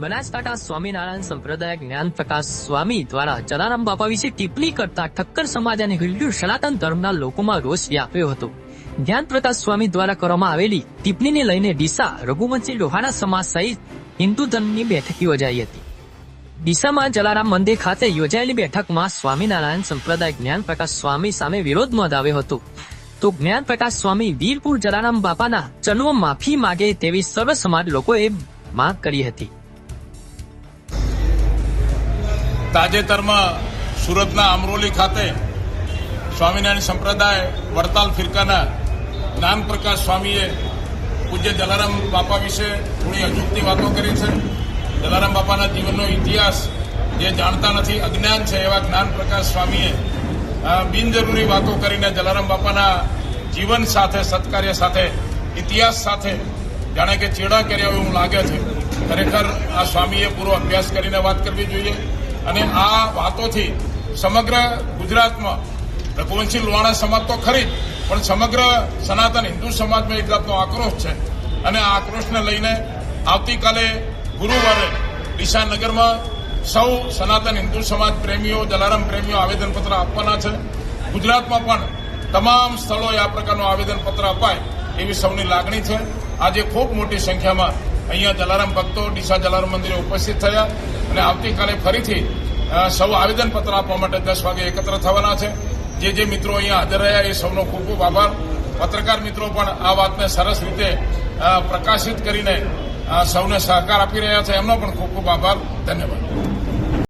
બનાસકાંઠા સ્વામિનારાયણ સંપ્રદાય જ્ઞાન પ્રકાશ સ્વામી દ્વારા જલારામ બાપા વિશે ટિપ્પણી કરતા ઠક્કર સમાજ અને હિન્દુ સનાતન ધર્મના લોકોમાં રોષ વ્યાપ્યો હતો. જ્ઞાન પ્રકાશ સ્વામી દ્વારા કરવામાં આવેલી ટિપ્પણીને લઈને ડીસા, રઘુવંશી લોહાણા સમાજ સહિત હિન્દુ ધર્મની બેઠક યોજાઈ હતી. ડીસામાં જલારામ મંદિર ખાતે યોજાયેલી બેઠકમાં સ્વામિનારાયણ સંપ્રદાય જ્ઞાન પ્રકાશ સ્વામી સામે વિરોધ નોંધાવ્યો હતો. તો જ્ઞાન પ્રકાશ સ્વામી વીરપુર જલારામ બાપાના ચલવો માફી માગે તેવી સર્વ સમાજ લોકોએ માંગ કરી હતી. તાજેતરમાં સુરતના અમરોલી ખાતે સ્વામિનારાયણ સંપ્રદાય વડતાલ ફિરકાના જ્ઞાનપ્રકાશ સ્વામીએ પૂજ્ય જલારામ બાપા વિશે થોડી અજુકતી વાતો કરી છે. જલારામ બાપાના જીવનનો ઇતિહાસ જે જાણતા નથી, અજ્ઞાન છે એવા જ્ઞાનપ્રકાશ સ્વામીએ બિનજરૂરી વાતો કરીને જલારામ બાપાના જીવન સાથે, સત્કાર્ય સાથે, ઇતિહાસ સાથે જાણે કે ચેડા કર્યા એવું લાગે છે. ખરેખર આ સ્વામીએ પૂરો અભ્યાસ કરીને વાત કરવી જોઈએ. અને આ વાતોથી સમગ્ર ગુજરાતમાં રઘુવંશી લોહાણા સમાજ તો ખરી પણ સમગ્ર સનાતન હિન્દુ સમાજમાં એક જાતનો આક્રોશ છે. અને આ આક્રોશને લઈને આવતીકાલે ગુરુવારે ડીસાનગરમાં સૌ સનાતન હિન્દુ સમાજ પ્રેમીઓ, જલારામ પ્રેમીઓ આવેદનપત્ર આપવાના છે. ગુજરાતમાં પણ તમામ સ્થળોએ આ પ્રકારનું આવેદનપત્ર અપાય એવી સૌની લાગણી છે. આજે ખૂબ મોટી સંખ્યામાં અહીંયા જલારામ ભક્તો, ડીસા જલારામ મંદિરે ઉપસ્થિત થયા અને આવતીકાલે ફરીથી સૌ આવેદનપત્ર આપવા માટે દસ વાગે એકત્ર થવાના છે. જે જે મિત્રો અહીંયા હાજર રહ્યા એ સૌનો ખૂબ ખૂબ આભાર. પત્રકાર મિત્રો પણ આ વાતને સરસ રીતે પ્રકાશિત કરીને સૌને સહકાર આપી રહ્યા છે. એમનો પણ ખૂબ ખૂબ આભાર. ધન્યવાદ.